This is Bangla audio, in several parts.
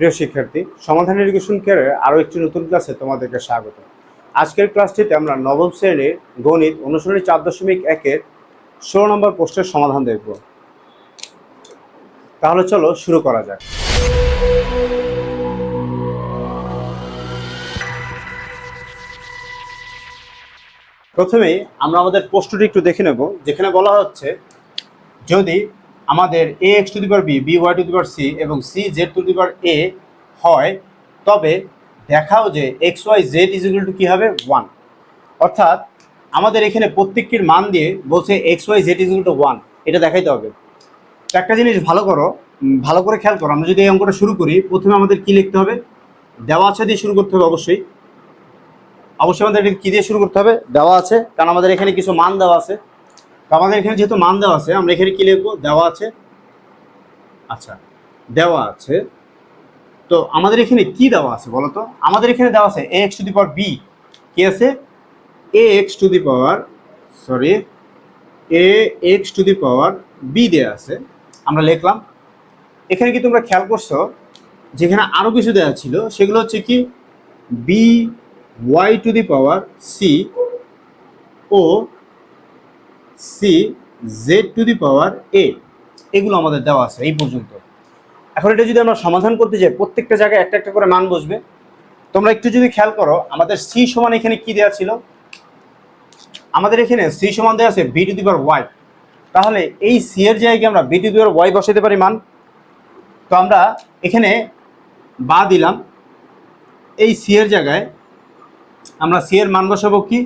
প্রিয় শিক্ষার্থী, সমাধান এডুকেশন কেয়ারের আরও একটি নতুন ক্লাসে তোমাদেরকে স্বাগত। আজকের ক্লাসটিতে আমরা নবম শ্রেণির গণিত অনুশীলনী চার দশমিক একের ষোলো নম্বর প্রশ্নের সমাধান দেখব। তাহলে চলো শুরু করা যাক। প্রথমেই আমরা আমাদের প্রশ্নটি একটু দেখে নেব, যেখানে বলা হচ্ছে, যদি আমাদের A X to the B B Y to the C এবং C Z to the A হয়, তবে দেখাও যে X Y Z is equal to কী হবে? ওয়ান অর্থাৎ আমাদের এখানে প্রত্যেকটির মান দিয়ে বলছে X Y Z is equal to one এটা দেখাইতে হবে। একটা জিনিস ভালো করো ভালো করে খেয়াল করো। আমরা যদি এই অঙ্কটা শুরু করি, প্রথমে আমাদের কি লিখতে হবে? দেওয়া আছে দিয়ে শুরু করতে হবে অবশ্যই। অবশ্যই আমাদের কী দিয়ে শুরু করতে হবে? দেওয়া আছে, কারণ আমাদের এখানে কিছু মান দেওয়া আছে। আমাদের এখানে যেহেতু মান দেওয়া আছে, আমরা এখানে কি লিখব? দেওয়া আছে। আচ্ছা দেওয়া আছে। তো আমাদের এখানে কি দেওয়া আছে বলো তো? আমাদের এখানে দেওয়া আছে A X to the power B কি আছে? A X to the power sorry A X to the power B দেওয়া আছে। আমরা লিখলাম। এখানে কি তোমরা খেয়াল করছ? যেখানে আরও কিছু দেওয়া ছিল, সেগুলো হচ্ছে কি? B Y to the power C O C Z to the power A এগুলো আমাদের দেওয়া আছে এই পর্যন্ত। এখন এটা যদি আমরা সমাধান করতে যাই, প্রত্যেকটা জায়গায় একটা একটা করে মান বসবে। তোমরা একটু যদি খেয়াল করো, আমাদের সি সমান এখানে কি দেওয়া ছিল? আমাদের এখানে সি সমান দেওয়া আছে B to the power Y তাহলে এই সি এর জায়গায় আমরা B to the power Y বসাতে পারি মান। তো আমরা এখানে বা দিলাম। এই সি এর জায়গায় আমরা সি এর মান বসাবো কি?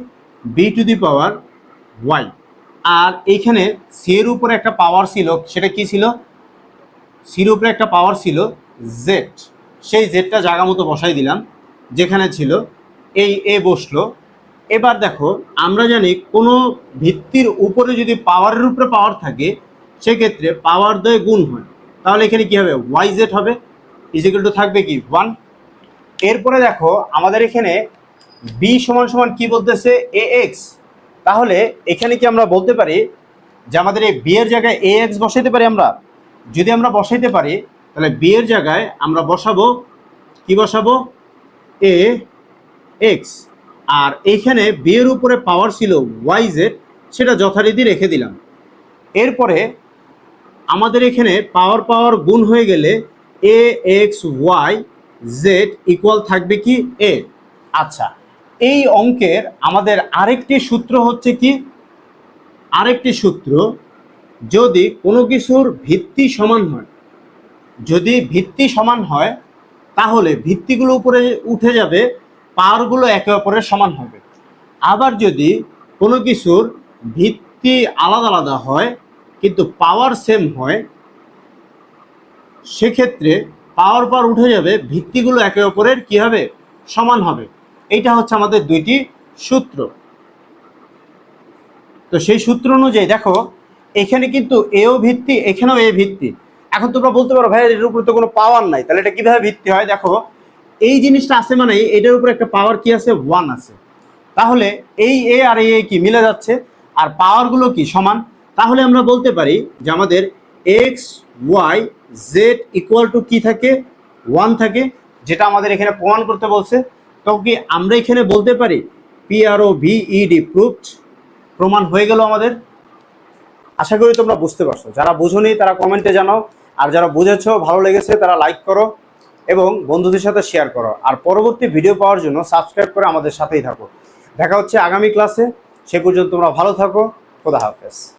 B to the power Y আর এইখানে সি এর উপরে একটা পাওয়ার ছিল, সেটা কি ছিল? সির উপরে একটা পাওয়ার ছিল জেড সেই জেডটা জায়গা মতো বসাই দিলাম, যেখানে ছিল এই এ বসল। এবার দেখো, আমরা জানি কোনো ভিত্তির উপরে যদি পাওয়ারের উপরে পাওয়ার থাকে, সেক্ষেত্রে পাওয়ার দয়ে গুণ হয়। তাহলে এখানে কি হবে? ওয়াই জেড হবে। ইজিক্যাল টু থাকবে কি? ওয়ান এরপরে দেখো, আমাদের এখানে বি সমান সমান কি বলতেছে? এ এক্স তাহলে এখানে কি আমরা বলতে পারি যে আমাদের এই বিয়ের জায়গায় এ এক্স বসাইতে পারি আমরা? যদি আমরা বসাইতে পারি, তাহলে বিয়ের জায়গায় আমরা বসাবো, কি বসাবো? এ এক্স আর এইখানে বিয়ের উপরে পাওয়ার ছিল ওয়াই জেড সেটা যথারীতি রেখে দিলাম। এরপরে আমাদের এখানে পাওয়ার পাওয়ার গুণ হয়ে গেলে A X Y Z equal থাকবে কি? এ আচ্ছা এই অঙ্কের আমাদের আরেকটি সূত্র হচ্ছে কি? আরেকটি সূত্র, যদি কোনো কিছুর ভিত্তি সমান হয়, যদি ভিত্তি সমান হয়, তাহলে ভিত্তিগুলো উপরে উঠে যাবে, পাওয়ারগুলো একে অপরের সমান হবে। আবার যদি কোনো কিছুর ভিত্তি আলাদা আলাদা হয়, কিন্তু পাওয়ার সেম হয়, সেক্ষেত্রে পাওয়ার পাওয়ার উঠে যাবে, ভিত্তিগুলো একে অপরের কি হবে? সমান হবে। এইটা হচ্ছে আমাদের দুইটি সূত্র। তো সেই সূত্র অনুযায়ী দেখো, এখানে কিন্তু এও ভিত্তি, এখানেও এ ভিত্তি। এখন তোমরা বলতে পারো ভাই এটার উপরে তো কোনো পাওয়ার নাই। তাহলে এটা কীভাবে ভিত্তি হয়? দেখো, এই জিনিসটা আছে মানে এটার উপরে একটা পাওয়ার কি আছে? ওয়ান আছে। তাহলে এই এ আর এ কি মিলে যাচ্ছে? আর পাওয়ারগুলো কি সমান? তাহলে আমরা বলতে পারি যে আমাদের X Y Z equal to কি থাকে? ওয়ান থাকে, যেটা আমাদের এখানে প্রমাণ করতে বলছে। তো কি আমরা এখানে বলতে পারি P R O V E D proofed, প্রমাণ হয়ে গেল আমাদের। আশা করি তোমরা বুঝতে পারছ। যারা বুঝোনি, তারা কমেন্টে জানাও। আর যারা বুঝেছ, ভালো লেগেছে, তারা লাইক করো এবং বন্ধুদের সাথে শেয়ার করো। আর পরবর্তী ভিডিও পাওয়ার জন্য সাবস্ক্রাইব করে আমাদের সাথেই থাকো। দেখা হচ্ছে আগামী ক্লাসে। সে পর্যন্ত তোমরা ভালো থাকো। খোদা হাফেজ।